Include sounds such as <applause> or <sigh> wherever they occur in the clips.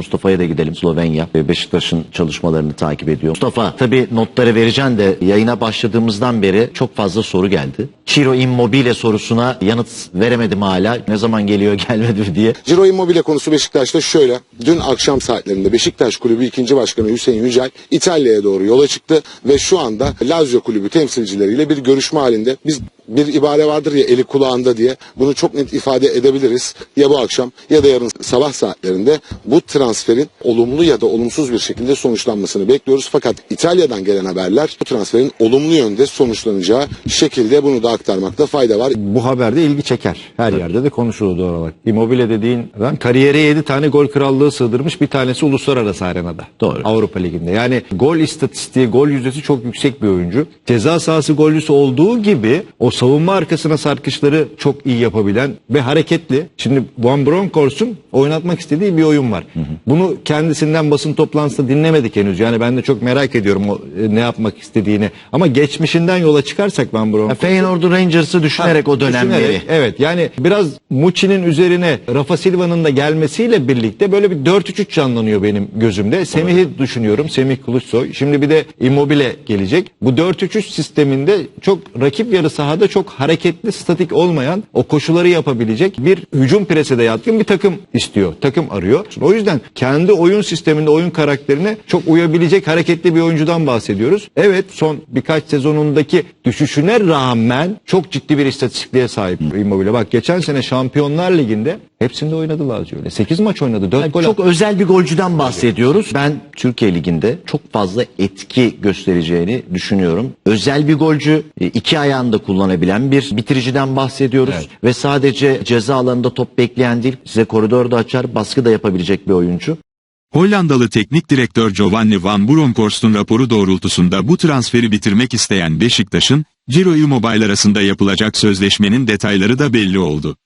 Mustafa'ya da gidelim. Slovenya ve Beşiktaş'ın çalışmalarını takip ediyor. Mustafa tabii notları vereceksin de yayına başladığımızdan beri çok fazla soru geldi. Ciro Immobile sorusuna yanıt veremedim hala. Ne zaman geliyor <laughs> gelmedi diye. Ciro Immobile konusu Beşiktaş'ta şöyle. Dün akşam saatlerinde Beşiktaş Kulübü 2. Başkanı Hüseyin Yücel İtalya'ya doğru yola çıktı ve şu anda Lazio Kulübü temsilcileriyle bir görüşme halinde. Biz bir ibare vardır ya eli kulağında diye bunu çok net ifade edebiliriz. Ya bu akşam ya da yarın sabah saatlerinde bu transferin olumlu ya da olumsuz bir şekilde sonuçlanmasını bekliyoruz. Fakat İtalya'dan gelen haberler bu transferin olumlu yönde sonuçlanacağı şekilde bunu da aktarmakta fayda var. Bu haber de ilgi çeker. Her yerde de konuşulur doğal olarak. Immobile dediğin adam kariyere 7 tane gol krallığı sığdırmış. Bir tanesi uluslararası arenada. Doğru. Avrupa Ligi'nde. Yani gol istatistiği, gol yüzdesi çok yüksek bir oyuncu. Ceza sahası golcüsü olduğu gibi o savunma arkasına sarkışları çok iyi yapabilen ve hareketli. Şimdi Van Bronckhorst'un oynatmak istediği bir oyun var. Bunu kendisinden basın toplantısında dinlemedik henüz. Yani ben de çok merak ediyorum o, e, ne yapmak istediğini. Ama geçmişinden yola çıkarsak Van Ya Bronckhorst Feyenoord'u Rangers'ı düşünerek o dönemleri. Düşünerek, evet yani biraz Muçi'nin üzerine Rafa Silva'nın da gelmesiyle birlikte böyle bir 4-3-3 canlanıyor benim gözümde. Semih'i düşünüyorum. Semih Kılıçsoy. Şimdi bir de Immobile gelecek. Bu 4-3-3 sisteminde çok rakip yarı sahada çok hareketli, statik olmayan, o koşuları yapabilecek bir hücum prese de yatkın bir takım istiyor. Takım arıyor. O yüzden kendi oyun sisteminde, oyun karakterine çok uyabilecek hareketli bir oyuncudan bahsediyoruz. Evet son birkaç sezonundaki düşüşüne rağmen çok ciddi bir istatistikliğe sahip Immobile. Bak geçen sene Şampiyonlar Ligi'nde hepsinde oynadı Lazio öyle. 8 maç oynadı. 4 gol Çok attı. özel bir golcüden bahsediyoruz. Ben Türkiye Ligi'nde çok fazla etki göstereceğini düşünüyorum. Özel bir golcü, e, iki ayağını da kullanabilen bir bitiriciden bahsediyoruz. Ve sadece ceza alanında top bekleyen değil, size koridorda açar, baskı da yapabilecek bir oyuncu. Hollandalı teknik direktör Giovanni van Bronckhorst'un raporu doğrultusunda bu transferi bitirmek isteyen Beşiktaş'ın, Ciro Immobile arasında yapılacak sözleşmenin detayları da belli oldu.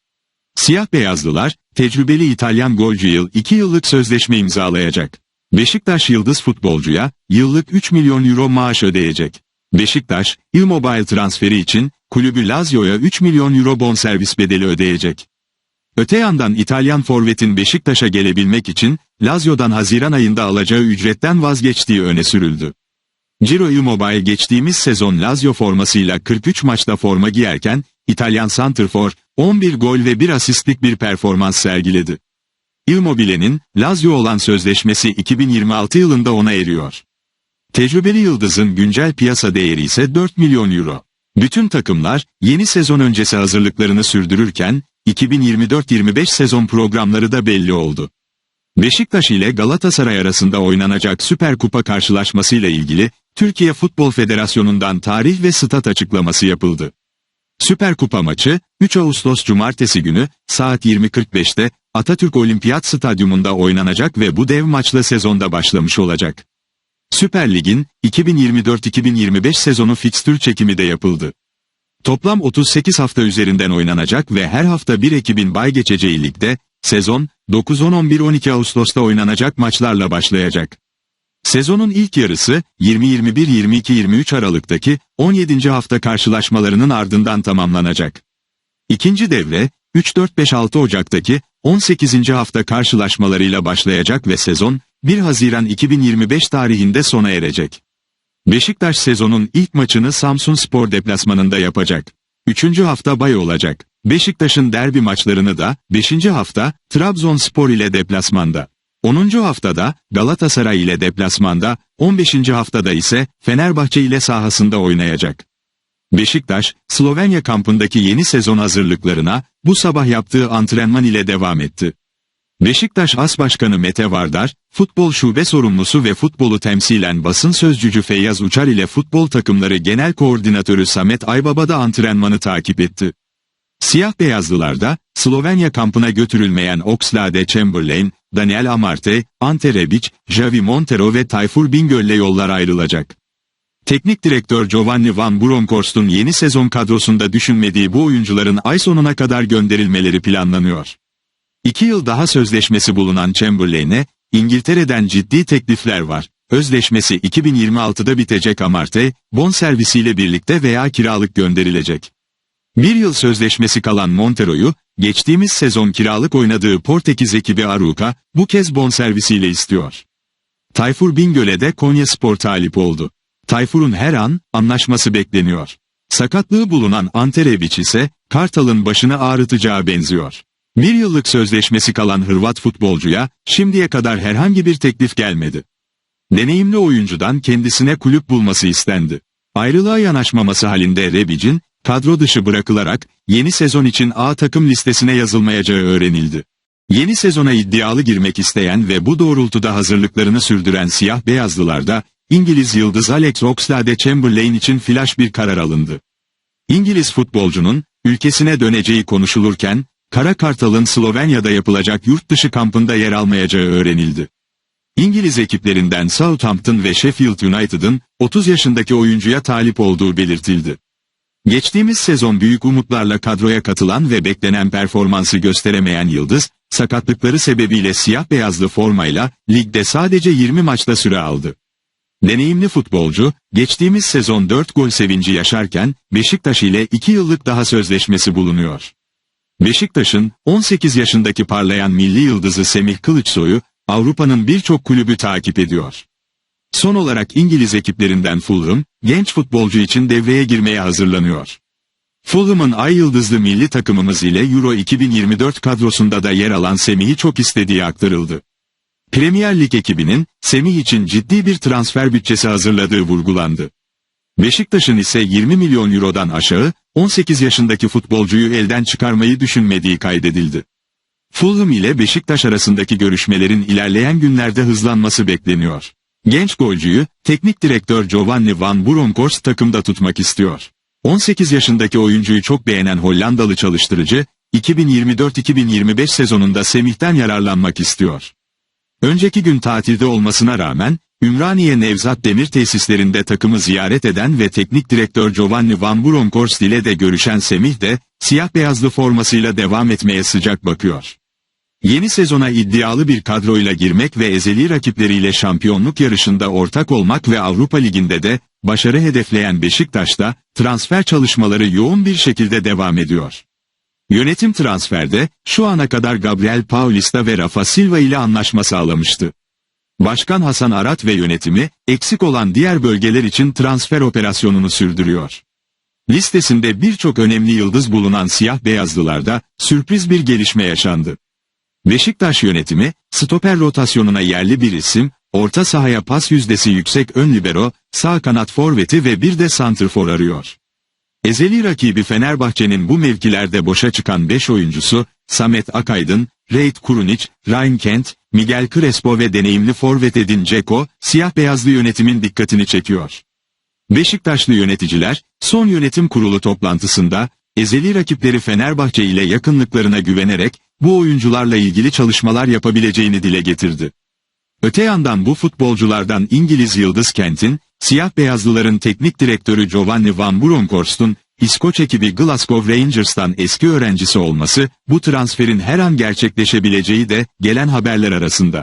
Siyah beyazlılar, tecrübeli İtalyan golcü yıl 2 yıllık sözleşme imzalayacak. Beşiktaş yıldız futbolcuya, yıllık 3 milyon euro maaş ödeyecek. Beşiktaş, Immobile transferi için, kulübü Lazio'ya 3 milyon euro bonservis bedeli ödeyecek. Öte yandan İtalyan forvetin Beşiktaş'a gelebilmek için Lazio'dan Haziran ayında alacağı ücretten vazgeçtiği öne sürüldü. Ciro Immobile geçtiğimiz sezon Lazio formasıyla 43 maçta forma giyerken İtalyan santrfor 11 gol ve 1 asistlik bir performans sergiledi. Immobile'nin Lazio olan sözleşmesi 2026 yılında ona eriyor. Tecrübeli yıldızın güncel piyasa değeri ise 4 milyon euro. Bütün takımlar yeni sezon öncesi hazırlıklarını sürdürürken 2024-25 sezon programları da belli oldu. Beşiktaş ile Galatasaray arasında oynanacak Süper Kupa karşılaşmasıyla ilgili Türkiye Futbol Federasyonu'ndan tarih ve stat açıklaması yapıldı. Süper Kupa maçı 3 Ağustos Cumartesi günü saat 20.45'te Atatürk Olimpiyat Stadyumunda oynanacak ve bu dev maçla sezonda başlamış olacak. Süper Lig'in 2024-2025 sezonu fikstür çekimi de yapıldı. Toplam 38 hafta üzerinden oynanacak ve her hafta bir ekibin bay geçeceği ligde, sezon, 9-10-11-12 Ağustos'ta oynanacak maçlarla başlayacak. Sezonun ilk yarısı, 20-21-22-23 Aralık'taki 17. hafta karşılaşmalarının ardından tamamlanacak. İkinci devre, 3-4-5-6 Ocak'taki 18. hafta karşılaşmalarıyla başlayacak ve sezon, 1 Haziran 2025 tarihinde sona erecek. Beşiktaş sezonun ilk maçını Samsun Spor deplasmanında yapacak. Üçüncü hafta bay olacak. Beşiktaş'ın derbi maçlarını da 5. hafta Trabzonspor ile deplasmanda. 10. haftada Galatasaray ile deplasmanda, 15. haftada ise Fenerbahçe ile sahasında oynayacak. Beşiktaş, Slovenya kampındaki yeni sezon hazırlıklarına bu sabah yaptığı antrenman ile devam etti. Beşiktaş As Başkanı Mete Vardar, futbol şube sorumlusu ve futbolu temsilen basın sözcücü Feyyaz Uçar ile futbol takımları genel koordinatörü Samet Aybaba da antrenmanı takip etti. Siyah beyazlılarda, Slovenya kampına götürülmeyen Oxlade Chamberlain, Daniel Amarte, Ante Rebic, Javi Montero ve Tayfur Bingöl'le yollar ayrılacak. Teknik direktör Giovanni Van Bronckhorst'un yeni sezon kadrosunda düşünmediği bu oyuncuların ay sonuna kadar gönderilmeleri planlanıyor. İki yıl daha sözleşmesi bulunan Chamberlain'e, İngiltere'den ciddi teklifler var. Özleşmesi 2026'da bitecek Amarte, bonservisiyle birlikte veya kiralık gönderilecek. Bir yıl sözleşmesi kalan Montero'yu, geçtiğimiz sezon kiralık oynadığı Portekiz ekibi Aruka, bu kez bonservisiyle istiyor. Tayfur Bingöl'e de Konya Spor talip oldu. Tayfur'un her an anlaşması bekleniyor. Sakatlığı bulunan Ante Rebic ise Kartal'ın başını ağrıtacağı benziyor. Bir yıllık sözleşmesi kalan Hırvat futbolcuya şimdiye kadar herhangi bir teklif gelmedi. Deneyimli oyuncudan kendisine kulüp bulması istendi. Ayrılığa yanaşmaması halinde Rebic'in kadro dışı bırakılarak yeni sezon için A takım listesine yazılmayacağı öğrenildi. Yeni sezona iddialı girmek isteyen ve bu doğrultuda hazırlıklarını sürdüren siyah beyazlılarda İngiliz yıldız Alex Oxlade-Chamberlain için flash bir karar alındı. İngiliz futbolcunun ülkesine döneceği konuşulurken Kara Kartal'ın Slovenya'da yapılacak yurt dışı kampında yer almayacağı öğrenildi. İngiliz ekiplerinden Southampton ve Sheffield United'ın 30 yaşındaki oyuncuya talip olduğu belirtildi. Geçtiğimiz sezon büyük umutlarla kadroya katılan ve beklenen performansı gösteremeyen Yıldız, sakatlıkları sebebiyle siyah beyazlı formayla ligde sadece 20 maçta süre aldı. Deneyimli futbolcu, geçtiğimiz sezon 4 gol sevinci yaşarken Beşiktaş ile 2 yıllık daha sözleşmesi bulunuyor. Beşiktaş'ın 18 yaşındaki parlayan milli yıldızı Semih Kılıçsoy'u Avrupa'nın birçok kulübü takip ediyor. Son olarak İngiliz ekiplerinden Fulham, genç futbolcu için devreye girmeye hazırlanıyor. Fulham'ın ay yıldızlı milli takımımız ile Euro 2024 kadrosunda da yer alan Semih'i çok istediği aktarıldı. Premier Lig ekibinin Semih için ciddi bir transfer bütçesi hazırladığı vurgulandı. Beşiktaş'ın ise 20 milyon eurodan aşağı 18 yaşındaki futbolcuyu elden çıkarmayı düşünmediği kaydedildi. Fulham ile Beşiktaş arasındaki görüşmelerin ilerleyen günlerde hızlanması bekleniyor. Genç golcüyü teknik direktör Giovanni Van Bronckhorst takımda tutmak istiyor. 18 yaşındaki oyuncuyu çok beğenen Hollandalı çalıştırıcı, 2024-2025 sezonunda Semih'ten yararlanmak istiyor. Önceki gün tatilde olmasına rağmen, Ümraniye Nevzat Demir tesislerinde takımı ziyaret eden ve teknik direktör Giovanni Van Bronckhorst ile de görüşen Semih de, siyah beyazlı formasıyla devam etmeye sıcak bakıyor. Yeni sezona iddialı bir kadroyla girmek ve ezeli rakipleriyle şampiyonluk yarışında ortak olmak ve Avrupa Ligi'nde de başarı hedefleyen Beşiktaş'ta transfer çalışmaları yoğun bir şekilde devam ediyor. Yönetim transferde şu ana kadar Gabriel Paulista ve Rafa Silva ile anlaşma sağlamıştı. Başkan Hasan Arat ve yönetimi eksik olan diğer bölgeler için transfer operasyonunu sürdürüyor. Listesinde birçok önemli yıldız bulunan siyah beyazlılarda sürpriz bir gelişme yaşandı. Beşiktaş yönetimi, stoper rotasyonuna yerli bir isim, orta sahaya pas yüzdesi yüksek ön libero, sağ kanat forveti ve bir de santrfor arıyor. Ezeli rakibi Fenerbahçe'nin bu mevkilerde boşa çıkan 5 oyuncusu, Samet Akaydın, Reit Kurunic, Ryan Kent, Miguel Crespo ve deneyimli forvet Edin Dzeko, siyah beyazlı yönetimin dikkatini çekiyor. Beşiktaşlı yöneticiler, son yönetim kurulu toplantısında, ezeli rakipleri Fenerbahçe ile yakınlıklarına güvenerek, bu oyuncularla ilgili çalışmalar yapabileceğini dile getirdi. Öte yandan bu futbolculardan İngiliz Yıldız Kent'in, siyah beyazlıların teknik direktörü Giovanni Van Bronckhorst'un, İskoç ekibi Glasgow Rangers'tan eski öğrencisi olması, bu transferin her an gerçekleşebileceği de gelen haberler arasında.